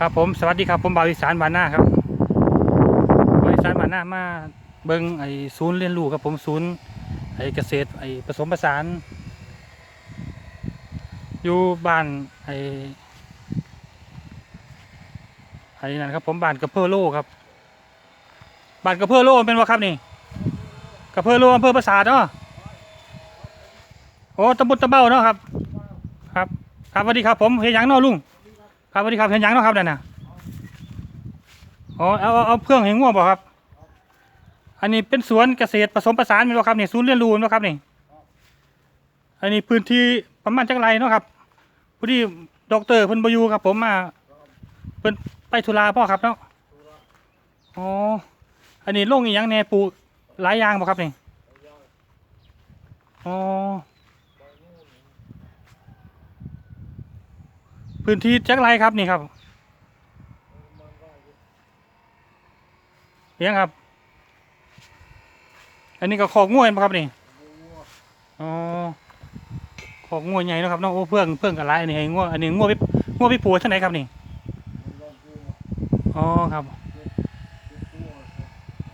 ครับผมสวัสดีครับผมบาวอีสานบานหน้าครับบาวอีสานบานหน้ามาเบิ่งไอศูนย์เรียนรู้ครับผมศูนย์ไอเกษตรไอผสมผสาน อยู่บ้านไอไอนั่นครับผมบ้านกระเพอโลครับบ้านกระเพอโลเป็นว่าครับนี่กระเพอโลอำเภอปราสาทเนาะโอ้ตำบลตะเบ้าเนาะครับ ครับ ครับสวัสดีครับผมเฮียยังเนาะลุง ครับสวัสดีครับเห็นยังเนาะครับนั่นน่ะอ๋อเอาเอาเอาเครื่องให้ง่วงบ่ครับ อันนี้เป็นสวนเกษตรผสมผสานแม่นบ่ครับนี่ศูนย์เรียนรู้แม่นบ่ครับนี่อันนี้พื้นที่ประมาณจักไรเนาะครับพอดีดอกเตอร์เพิ่นบอยูครับ ผมมาเพิ่นไปธุระพ่อครับเนาะอ๋ออันนี้โล่งอีหยังแน่ปลูกหลายอย่างบ่ครับนี่อ๋อ พื้นที่จักไรครับนี่ครับเลี้ยงครับ อันนี้ก็ขอกง่วยบ่ครับนี่อ๋อขอกง่วยใหญ่นะครับเนาะโอ้เพื่องเพื่องกันหลายอันนี้ให้ง่วอันนี้ง่วไปง่วไปปลูกที่ไหนครับนี่อ๋อครับ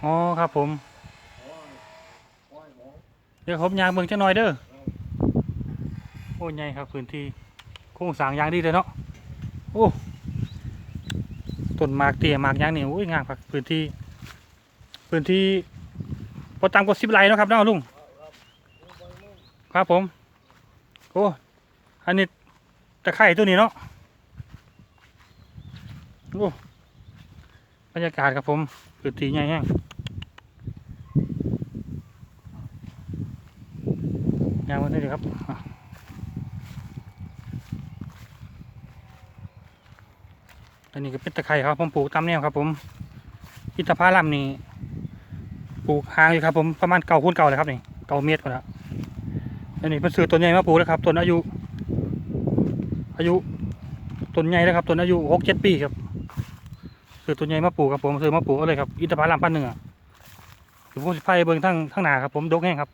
อ๋อครับผมเดี๋ยวผมยางเบิ่งจักหน่อยเด้อโอ้ใหญ่ครับพื้นที่ คงสางยางดีเลยเนาะโอ้ต้นหมากเตี้ยหมากยางนี่โอ้ยงามครับพื้นที่ พื้นที่พอตามกว่าสิบไร่เนาะครับเนาะลุงครับผมโอ้อันนี้ตะไคร่ตัวนี้เนาะโอ้บรรยากาศครับผมพื้นที่ใหญ่แห้งยางมันนี่ครับ อันนี้ก็เป็นตะไคร่ครับผมปลูกตามแนวครับ ผมอินทผลัมนี่ปลูกห่างอยู่ครับ ผมประมาณเก่าคูณเก่าเลยครับนี่เก่าเมตรกว่าแล้วอันนี้เป็นซื้อต้นใหญ่มาปลูกแล้วครับต้นอายุ อายุต้นใหญ่แล้วครับต้นอายุหกเจ็ดปีครับซื้อตัวใหญ่มาปลูกครับผมซื้อมาปลูกเอาเลยครับอินทผลัมพันหนึ่งอะผมสิไฟเบิ่งทั้งทั้งหนาครับผมดกแห้งครับ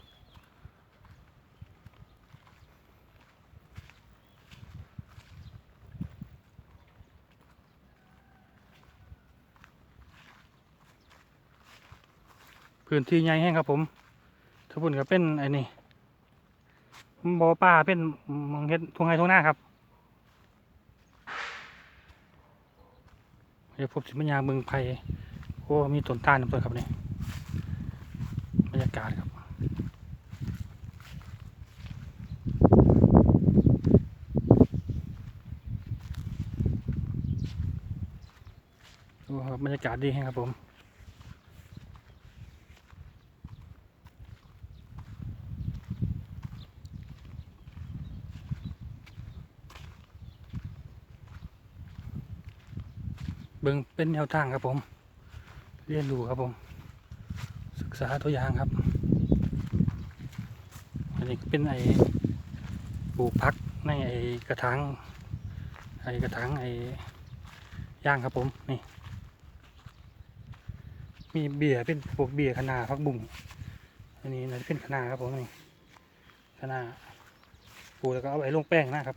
พื้นที่ใหญ่แห้งครับผมทุกคนก็เป็นไอ้นี่บ่อป่าเป็นมองเฮ็ดทุ่งไร่ทุ่งนาครับเดี๋ยวผมสิมายางเมืองไผ่โอ้มีต้นตาลนำตัวครับนี่บรรยากาศครับโอ้ครับบรรยากาศดีแฮงครับผม บิ่งเป็นแนวทางครับผม เรียนรู้ครับผม ศึกษาตัวอย่างครับ อันนี้เป็นไอ้ปลูกพักในไอ้กระถางไอ้กระถางไอ้ย่างครับผมนี่ มีเบียร์เป็นพวกเบียร์ขนาพักบุ่งอันนี้น่าจะเป็นขนาครับผมนี่ขนาปลูกแล้วก็เอาไว้ลงแป้งนะครับ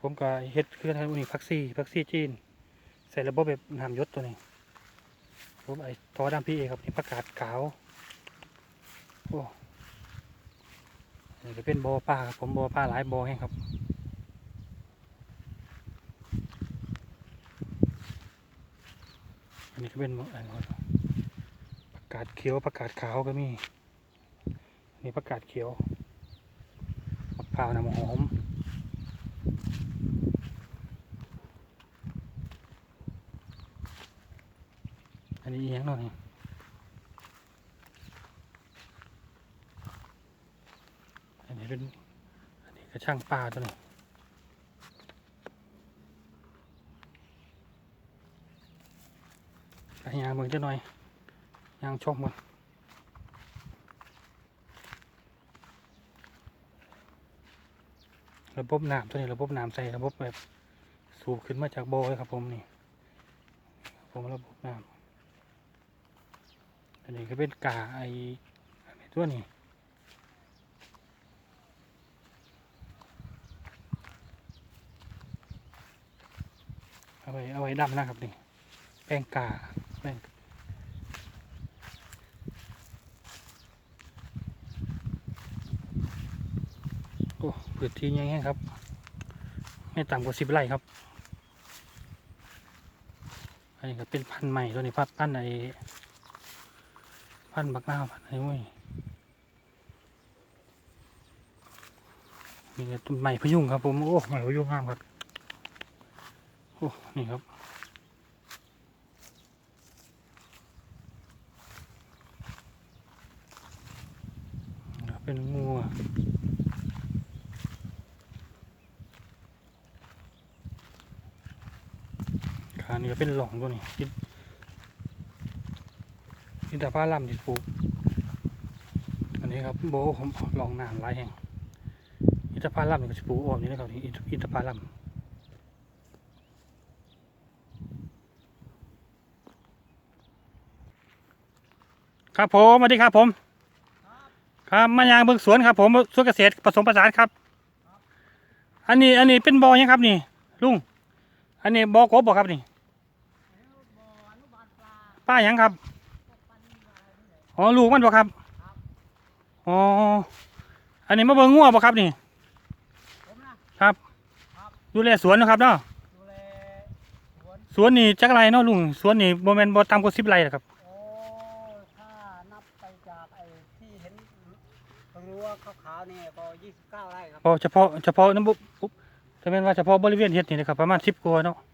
ผมก็เฮ็ดคือทางอุนิพักซี่พักซี่จีน ใส่ระบบแบบน้ำยศตัวนี้ผมไอ้ทอดำพี่เอครับนี่ประกาศขาวโอ้นี่ก็เป็นบอป้าครับผมบอป้าหลายบอแห้งครับอันนี้ก็เป็นอะไรประกาศเขียวประกาศขาวก็มีนนี้ประกาศเขียวมะพร้าวน้ำหอม อันนี้เอียงหน่อยอันนี้เป็น อันนี้กระช่างปลาตัวนี้ไปยางเมืองจะหน่อยยางชมมันระบบน้ำตัวนี้ระบบน้ำใส่ระบบแบบสูบขึ้นมาจากโบเลยครับผมนี่ผมระบบน้ำ นนี้ก็เป็นกาไอ้ตัวนี้เอาไว้เอาไว้ดำนะครับนี่แป้งกาแป้งโอ้พื้นที่ยังไงครับ ไม่ต่ำกว่าสิบไร่ครับอันนี้ก็เป็นพันธุ์ใหม่ตัวนี้พันธุ์พันธุ์ไอ พันบักหน้าพันไอ้เว้ยนี่ก็ต้นใหม่พยุงครับผมโอ้ใหม่พยุงงามครับโอ้นี่ครับเป็นงูขานี่ก็เป็นหลองตัวนี้ อินทผลัมที่ปลูก อันนี้ครับโบผมลองน้ำหลายแห่ง อินทผลัมนี่ก็จะปลูกอ้อมนี่นะครับนี่อินทอินทผลัมครับผมสวัสดีครับผม ครับมายางเบิกสวนครับผมสวนเกษตรผสมผสานครับ อันนี้อันนี้เป็นบอยังครับนี่ลุงอันนี้บอกบบอกครับนี่ป้าหยังครับ อ๋อลูกมันบ่ครับอ๋ออันนี้มาเบิ่งงัวบ่ครับนี่ผมนะครับดูแลสวนเนาะครับเนาะดูแลสวนสวนนี่จักไรเนาะลุงสวนนี่โมเมนบ่ต่ำกว่าสิบไรหรอกครับโอ้ถ้านับไปจากไอ้ที่เห็นรั้วขาวๆนี่ก็29ไร่ครับพอเฉพาะเฉพาะน้ำบุปุ๊บแต่เป็นว่าเฉพาะบริเวณเฮ็ดนี่นะครับประมาณสิบกว่าเนาะครั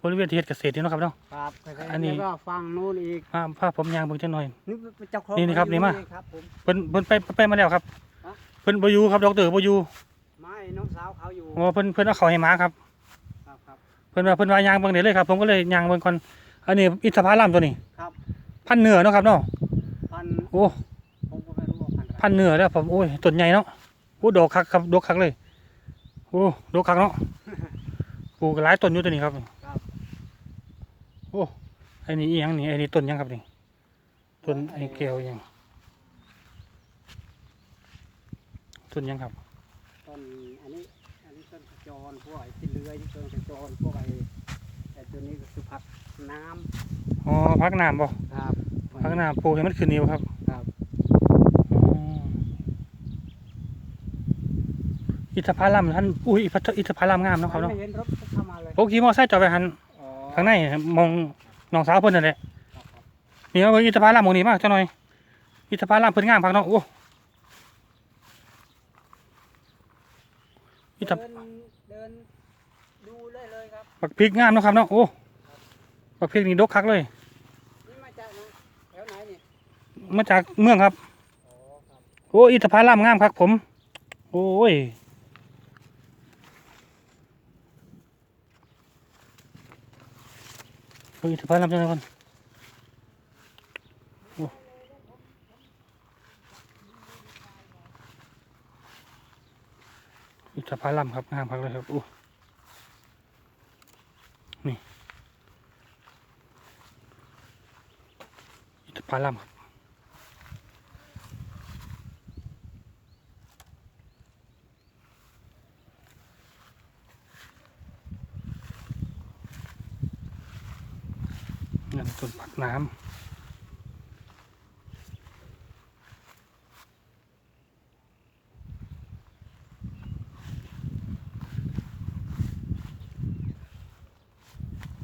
บบริเวณที่เฮ็ดเกษตรนี่เนาะครับเนาะ ครับอันนี้ แล้วก็ฟังนู้นอีกพาพาผมยางเบิ่งจังหน่อย นี่เจ้าของนี่นะครับนี่มา ครับผม เพิ่นเพิ่นไปไปมาแล้วครับ ฮะ เพิ่นบ่อยู่ครับดอกเตอร์บ่อยู่ไม่น้องสาวเขาอยู่อ๋อเพิ่นเพิ่นเอาเข้าวให้หมาครับ ครับครับ เพิ่นว่าเพิ่นว่ายางเบิ่งได้เลยครับ ผมก็เลยยางเบิ่งก่อน อันนี้อินทผลัมตัวนี้ครับ พันธุ์เหนือเนาะครับเนาะ พันโอ้ผมก็ไม่รู้ว่าพันอะไรพันธุ์เหนือแล้วผมโอ้ยต้นใหญ่เนาะโอ้ดอกคักครับดอกคักเลย โอ้ดอกคักเนาะ ปลูกหลายต้นอยู่ตัวนี้ครับครับ โอ้ไอ้นี่อีหยังนี่ไอ้นี่ต้นหยังครับนี่ต้นไอ้แก้วหยังต้นหยังครับต้นอันนี้อันนี้ต้นขจรพวกไอ้ที่เลื้อยที่ต้นขจรพวกไอ้ไอ้ตัวนี้ก็คือผักน้อ๋อพักน้ำบ่ำครับพักน้ำปลูกให้มันขึ้นนิ้วครับครับอ๋ออินทผลัมท่านอุ้ยอินทอินทผลัมงามเนาะครับเนาะไม่เห็นรถเข้ามาเลยโอ้ขี่มอไซค์จอดไปหันอ๋อ ข้างในมองน้องสาวเพิ่นนั่นแหละครับครับนี่เอาเบิ่งอินทผลัมหมองนี้มากจังหน่อยอินทผลัมเพิ่นงามพักเนาะโอ้อินทเดินเดินดูได้เลยครับบักพริกงามเนาะครับเนาะโอ้บักพริกนี่ดกคักเลยนี่มาจากไหนแถวไหนนี่มาจากเมืองครับอ๋อครับโอ้อินทผลัมงามครับผม โอ้ย เฮ้ยถือพายลำจังก่อนอีกสะพานลำครับงามพักเลยครับอู้นี่อีกสะพานลำครับ นั่นต้นผักน้ำ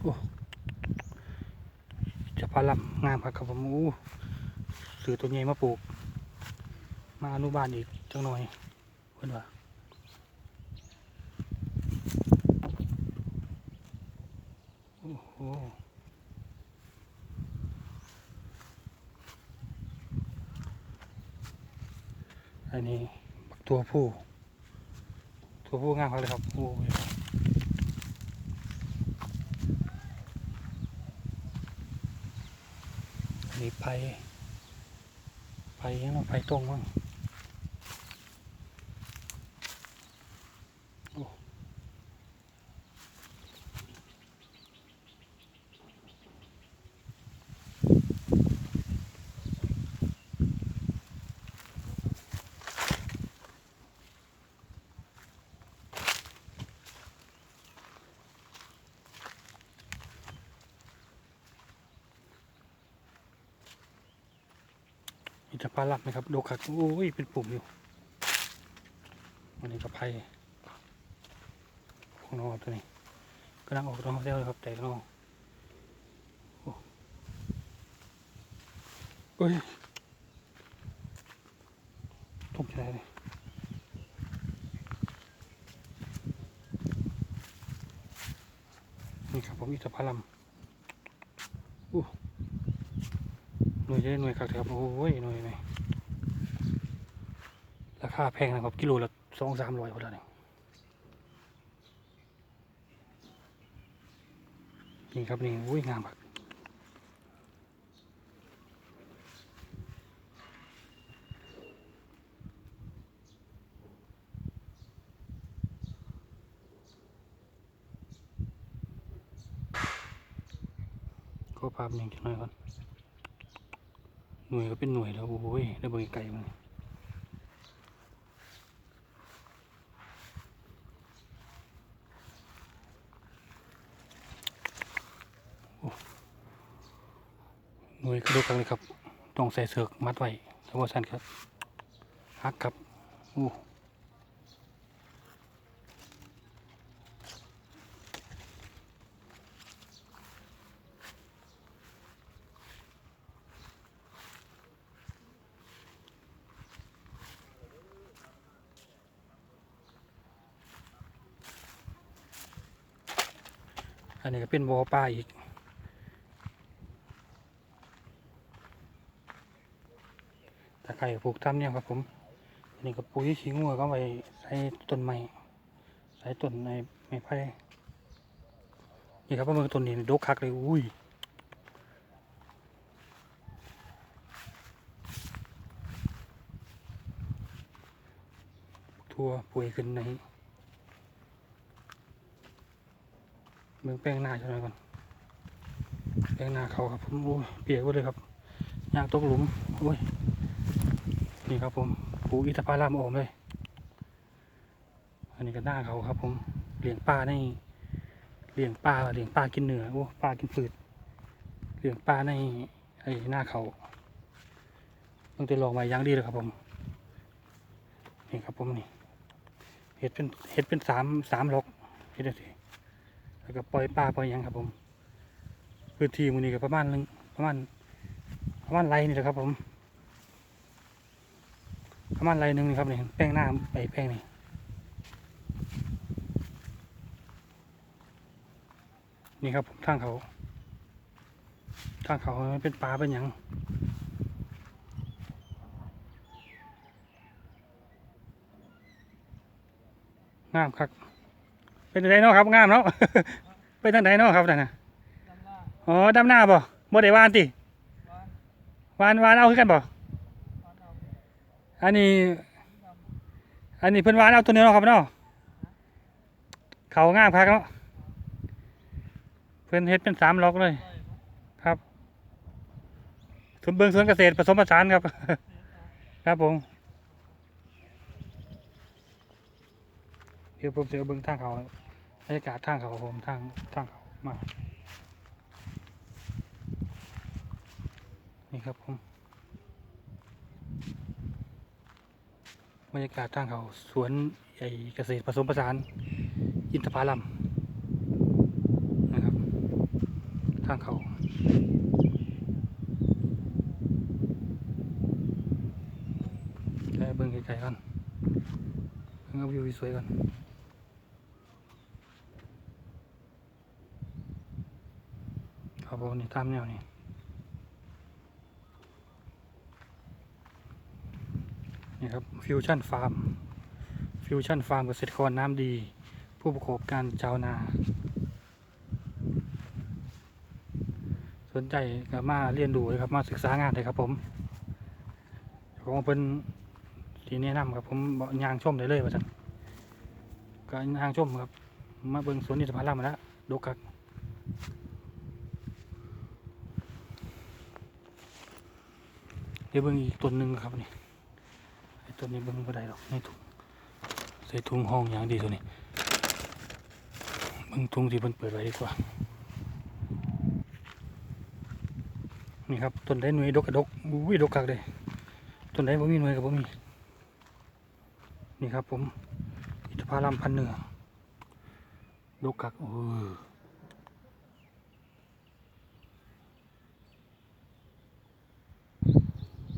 โอ้จะพาลำงามครับครับผมโอ้ซื้อตัวใหญ่มาปลูก มาอนุบาลอีกจังหน่อยเพื่อนว่าโอ้โห อันนี้บัก ตัวผู้ ตัวผู้งามเลยครับโอ้ยอันนี้ไปไปยังไงไปตรงมั้ง อินทผลัมนะครับโดคักโอ้ยเป็นปุ่มอยู่อันนี้ก็ไผ่ของน้องครับตัวนี้กำลังออกน้องเซลเลยครับแต่น้องโอ้เอ้ยตกใจเลยนี่ครับผมอินทผลัมอู้ หน่วยจะได้หน่วยคักครับโอ้ยหน่วยหน่วยราคาแพงนะครับกิโลละสองสามร้อยพอแล้วเนี่ยนี่ครับนี่อุ้ยงามมากก็ภาพหนึ่งจังหน่อยก่อน หน่วยก็เป็นหน่วยแล้ว โอ้ยได้เบอร์ไกลมันหน่วยกระดูกกันเลยครับ ต้องใส่เสือกมัดไว้ถ้าว่าสั้นครับฮักครับอู้ อันนี้ก็เป็นบอปลาอีก ตะไคร้ปลูกทำเนี่ยครับผมอันนี่ก็ปุ๋ยขี้งัวก็ไปใส่ต้นไม้ใส่ต้นในไม้ไผ่นี่ครับเมื่อต้นนี้ดกคักเลยอุ้ยทั่วปุ๋ยขึ้นใน เมืองแป้งหน้าจะหน่อยก่อนแป้งหน้าเขาครับผมโอ้ยเปียกหมดเลยครับยางตกหลุมโอ้ยนี่ครับผมปูอิฐพารามโอมเลยอันนี้ก็หน้าเขาครับ ผมเลี้ยงปลาในเลี้ยงปลาเลี้ยงปลากินเนื้อโอ้ปลากินฝืดเลี้ยงปลาในไอ้หน้าเขาต้องจะลองไว้ย่างดีเลยครับผมนี่ครับผมนี่เห็ดเป็นเห็ดเป็นสามสามล็อกเห็ดสิ แล้วก็ปล่อยปลาปล่อยยังครับผมพื้นที่มือนี้ก็ประมาณนึงประมาณประมาณไรนี่แหละครับผมประมาณไรนึงนี่ครับนี่แป้งหน้าไปแป้งนี่นี่ครับผมทางเขาทางเขาเป็นปลาเป็นหยังงามครับ เป็นทางไหนเนาะครับงามเนาะ เป็นทางไหนเนาะครับนั่นนะอ๋อดำหน้าบ่บ่ได้วานติวานวานเอาคือกันบ่อันนี้ อันนี้เพิ่นวานเอาตัวนี้เนาะครับเนาะเขางามครับเนาะเพิ่นเฮ็ดเป็นสามล็อกเลย ครับสวนเบิงสวนเกษตรผสมผสานครับ ครับผมเดี๋ยวผมจะเอาเบิ่งทางเขา บรรยากาศทางเขาผมทางทางเขามานี่ครับผมบรรยากาศทางเขาสวนใหญ่เกษตรผสมผสานอินทผลัมนะครับ ทางเขาแค่เบิ่งไกลๆก่อนเบิ่งเอาวิวสวยก่อนครับผม นี่ตามแนวนี่นี่ครับฟิวชั่นฟาร์มฟิวชั่นฟาร์มเกษตรกรน้ำดี ผู้ประกอบการชาวนา สนใจก็มาเรียนรู้เลยครับมาศึกษางานเลยครับผมของเป็นทีแนะนำครับผมบอกยางชมได้เลยว่าจันก็ยางชมครับ มาเบิ่งสวนอินทผลัมมาแล้วดกครับเดี๋ยวเบิ่งอีกต้นหนึ่งครับนี่ไอ้ตัวนี้เบิ่งบ่ได้หรอกในถุงใส่ถุงห้องอย่างดีตัวนี้เบิ่งถุงที่เพิ่นเปิดไว้ดีกว่านี่ครับต้นได้หน่วยดกกระดกอุ้ยดกกักเลยต้นไหนบ่มีหน่วยกับบ่มีนี่ครับผมอิทธพาลัมพันเนื้อดกกักโอ้